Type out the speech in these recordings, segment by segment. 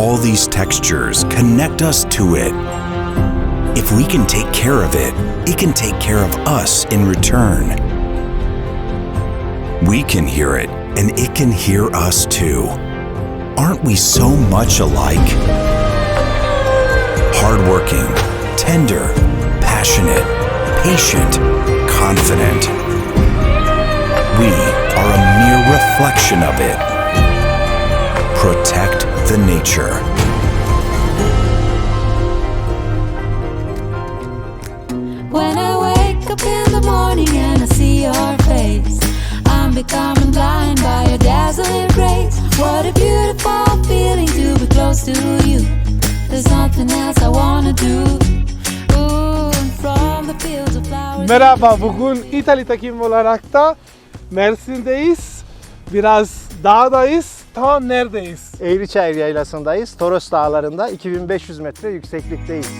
all these textures connect us to it. If we can take care of it, it can take care of us in return. We can hear it, and it can hear us too. Aren't we so much alike? Hardworking, tender, passionate, patient, confident. We are a mere reflection of it. Protect the nature. When I wake up in the morning and I see your face, I'm becoming blind by your dazzling grace. What a beautiful feeling to be close to you. There's nothing else I wanna do. Ooh, and from the fields of flowers. Merhaba, bugün İtalya takım olarak da Mersin'deyiz. Biraz dağdayız. Tam neredeyiz? Eğriçayır Yaylası'ndayız. Toros Dağları'nda 2500 metre yükseklikteyiz.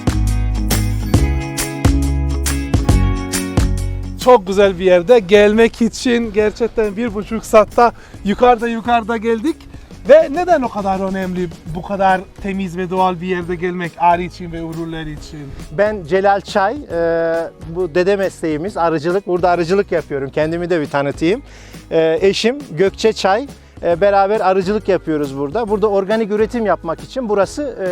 Çok güzel bir yerde. Gelmek için gerçekten bir buçuk saatte yukarıda yukarıda geldik. Ve neden o kadar önemli bu kadar temiz ve doğal bir yerde gelmek arı için ve ürünler için? Ben Celal Çay, e, bu dede mesleğimiz arıcılık. Burada arıcılık yapıyorum. Kendimi de bir tanıtayım. E, eşim Gökçe Çay. E, beraber arıcılık yapıyoruz burada. Burada organik üretim yapmak için burası e,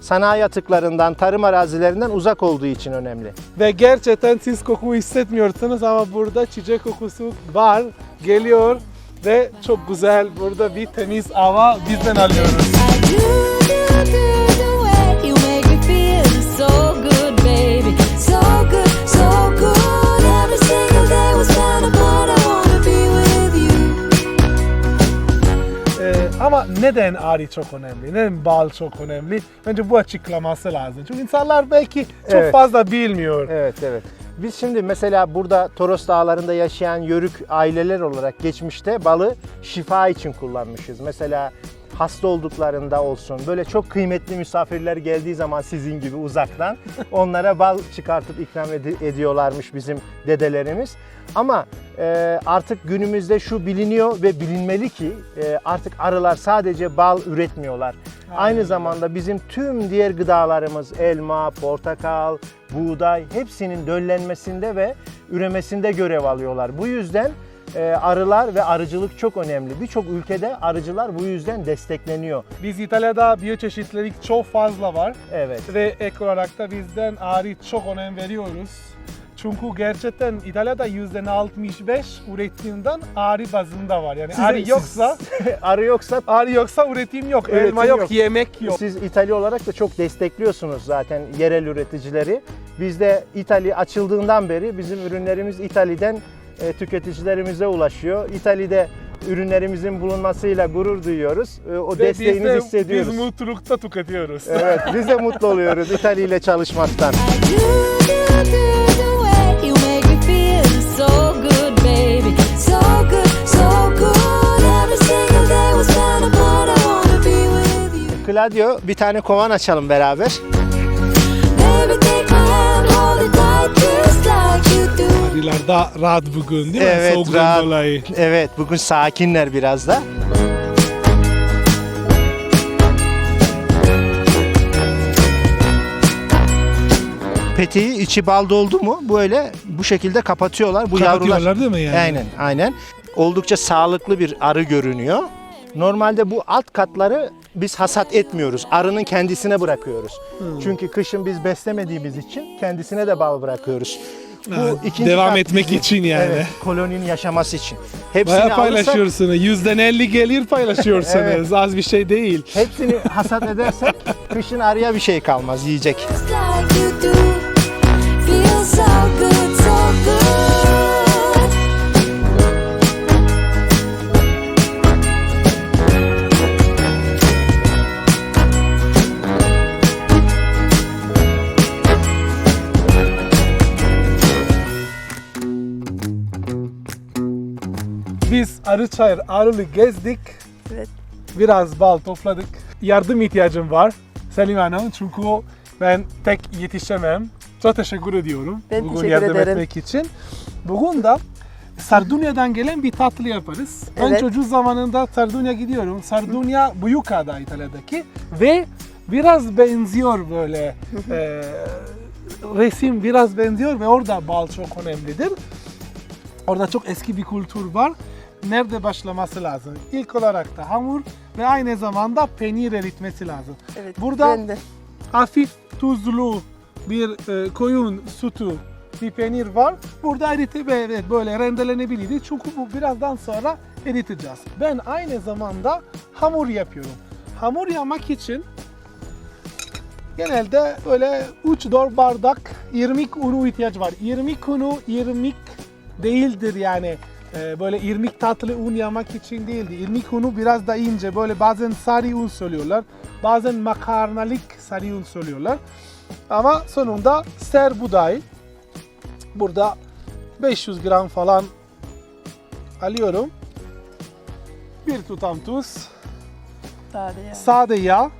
sanayi atıklarından, tarım arazilerinden uzak olduğu için önemli. Ve gerçekten siz koku hissetmiyorsunuz ama burada çiçek kokusu var, geliyor ve çok güzel. Burada bir temiz hava bizden alıyoruz. I do, do, do the way you make me feel so neden arı çok önemli? Neden bal çok önemli? Bence bu açıklaması lazım. Çünkü insanlar belki çok Evet. fazla bilmiyor. Evet, evet. Biz şimdi mesela burada Toros Dağları'nda yaşayan yörük aileler olarak geçmişte balı şifa için kullanmışız. Mesela hasta olduklarında olsun, böyle çok kıymetli misafirler geldiği zaman sizin gibi uzaktan onlara bal çıkartıp ikram edi- ediyorlarmış bizim dedelerimiz. Ama e, artık günümüzde şu biliniyor ve bilinmeli ki e, artık arılar sadece bal üretmiyorlar. Aynı zamanda bizim tüm diğer gıdalarımız elma, portakal, buğday hepsinin döllenmesinde ve üremesinde görev alıyorlar. Bu yüzden arılar ve arıcılık çok önemli. Birçok ülkede arıcılar bu yüzden destekleniyor. Biz İtalya'da biyoçeşitlilik çok fazla var Evet. ve ek olarak da bizden arı çok önem veriyoruz. Çünkü gerçekten İtalya'da %65 üretimden arı bazında var. Yani Size- arı yoksa arı yoksa arı yoksa üretim yok, Üretim elma yok, yok. yemek yok. Siz İtalya olarak da çok destekliyorsunuz zaten yerel üreticileri. Bizde İtalya açıldığından beri bizim ürünlerimiz İtalya'dan e, tüketicilerimize ulaşıyor. İtalya'da ürünlerimizin bulunmasıyla gurur duyuyoruz. E, o Ve desteğinizi biz de- hissediyoruz. Biz mutlulukta tüketiyoruz. Evet, biz de mutlu oluyoruz İtalya ile çalışmaktan. I do, do, do the way you make me feel so good, baby. So good, so good. Every single day was spent apart. I wanna be with you. Claudio bir tane kovan açalım beraber. Baby, take my hand, hold it tight, just like you do. Arılar da rahat bugün değil mi? Evet, Soğuktan rahat. dolayı. Evet, bugün sakinler biraz da. Peteği içi bal doldu mu böyle bu şekilde kapatıyorlar. Bu Kapatıyorlar yavrular değil mi yani? Aynen, aynen. Oldukça sağlıklı bir arı görünüyor. Normalde bu alt katları biz hasat etmiyoruz. Arının kendisine bırakıyoruz. Hmm. Çünkü kışın biz beslemediğimiz için kendisine de bal bırakıyoruz. Ha, ikinci devam kat etmek bizim- için yani. Evet, koloninin yaşaması için. Hepsini Baya alırsak paylaşıyorsunuz. Yüzden 50 gelir paylaşıyorsunuz. Evet. Az bir şey değil. Hepsini hasat edersek kışın arıya bir şey kalmaz yiyecek. Like you do. Feel so good, so good. Arıçayır, Arılı gezdik. Evet. Biraz bal topladık. Yardım ihtiyacım var. Selim Hanım çünkü ben tek yetişemem. Çok teşekkür ediyorum. Ben bugün teşekkür yardım ederim. etmek için. Bugün de Sardunya'dan gelen bir tatlı yaparız. Ben Evet. çocuk zamanında Sardunya gidiyorum. Sardunya Büyükada İtalya'daki ve biraz benziyor böyle e, resim biraz benziyor ve orada bal çok önemlidir. Orada çok eski bir kültür var. Nerede başlaması lazım? İlk olarak da hamur ve aynı zamanda peynir eritmesi lazım. Evet. Burada ben de. hafif tuzlu bir e, koyun sütü bir peynir var. Burada eritip evet, böyle rendelenebilir. Çünkü bu birazdan sonra eriteceğiz. Ben aynı zamanda hamur yapıyorum. Hamur yapmak için genelde böyle 3-4 bardak irmik unu ihtiyaç var. İrmik unu irmik değildir yani. Ee, böyle irmik tatlı un yapmak için değildi. İrmik unu biraz da ince. Böyle bazen sarı un söylüyorlar. Bazen makarnalık sarı un söylüyorlar. Ama sonunda ser buğday. Burada 500 gram falan alıyorum. Bir tutam tuz, Sade ya. sade yağ.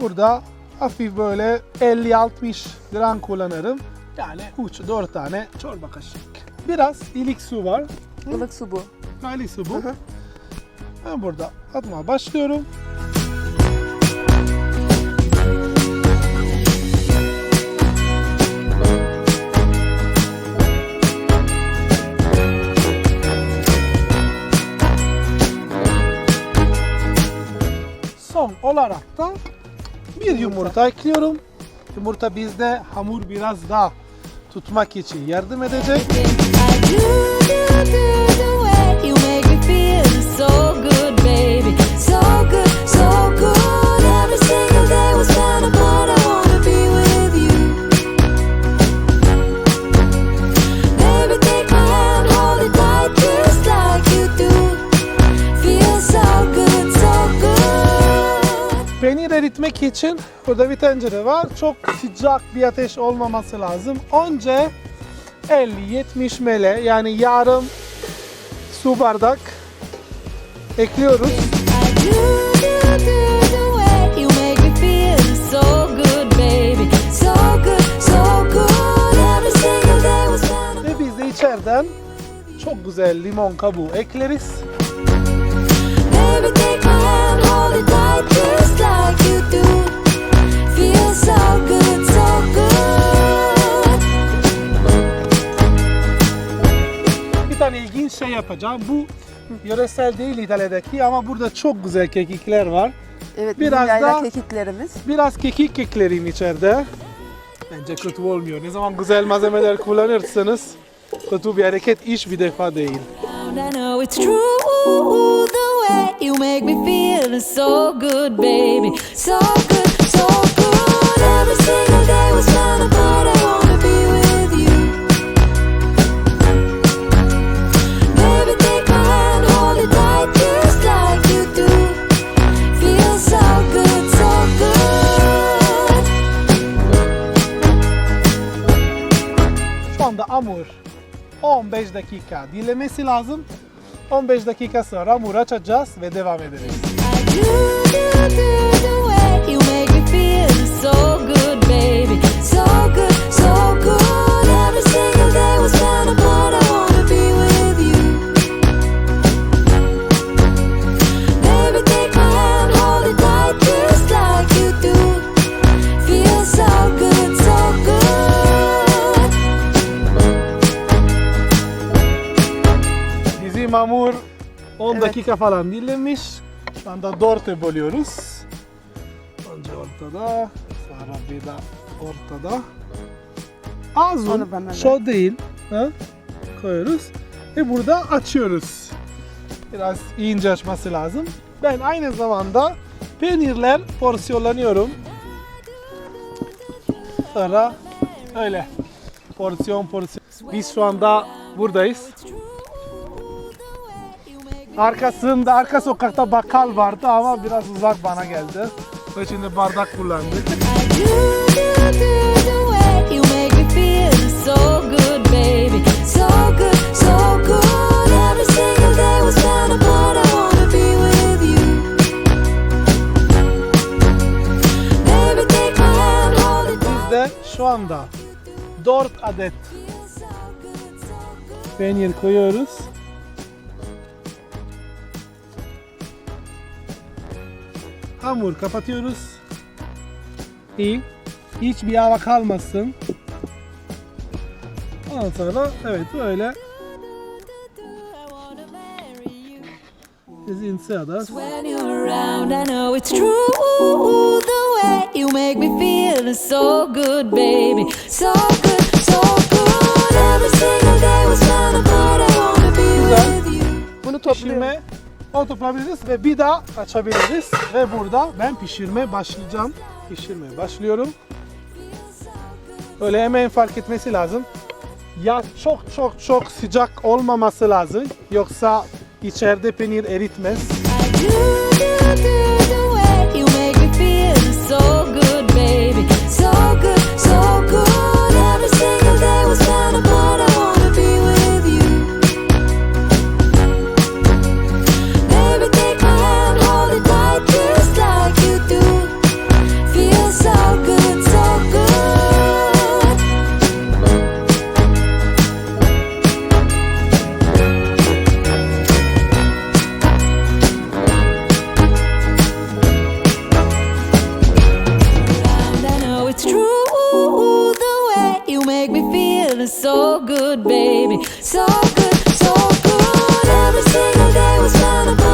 Burada hafif böyle 50-60 gram kullanırım. Yani 3-4 tane çorba kaşık. Biraz ilik su var. Ilık su bu. Ilik su bu. Hı hı. Ben burada atmaya başlıyorum. Son olarak da bir yumurta ekliyorum. Yumurta bizde hamur biraz daha tutmak için yardım edecek. Peynir eritmek için burada bir tencere var. Çok sıcak bir ateş olmaması lazım. Önce 50-70 ml yani yarım su bardak ekliyoruz. Ve biz de içeriden çok güzel limon kabuğu ekleriz. Baby, take my hand, hold it tight, just like you do. Feel şey yapacağım. Bu yöresel değil İtalya'daki ama burada çok güzel kekikler var. Evet Biraz daha- kekiklerimiz. Biraz kekik eklerim içeride. Bence kötü olmuyor. Ne zaman güzel malzemeler kullanırsanız kötü bir hareket iş bir defa değil. So good, baby. So good, so good. Every single day was spent apart. Anda hamur 15 dakika dinlemesi lazım. 15 dakika sonra hamur açacağız ve devam ederiz. So good, baby. So dakika falan dinlenmiş. Şu anda dörtte bölüyoruz. Önce ortada, sonra bir de ortada. Az un, çok değil. Ha? Koyuyoruz ve burada açıyoruz. Biraz ince açması lazım. Ben aynı zamanda peynirler porsiyonlanıyorum. Sonra öyle porsiyon porsiyon. Biz şu anda buradayız. Arkasında, arka sokakta bakkal vardı ama biraz uzak bana geldi. Ve şimdi bardak kullandık. I do, do, do the way you Hamur kapatıyoruz. İyi. Hiçbir hava kalmasın. Ondan sonra evet böyle biz insiadas. When you're around, I know it's true. The way you make me feel is so good, baby. So good, so good. Every single day was fun apart. I wanna be with you. Bunu topluyorum. Pişirme o toplayabiliriz ve bir daha açabiliriz. Ve burada ben pişirmeye başlayacağım. Pişirmeye başlıyorum. Öyle hemen fark etmesi lazım. Ya çok çok çok sıcak olmaması lazım. Yoksa içeride peynir eritmez. Do, do, do make me feel so good, baby. So good, so good. Every single day was fun.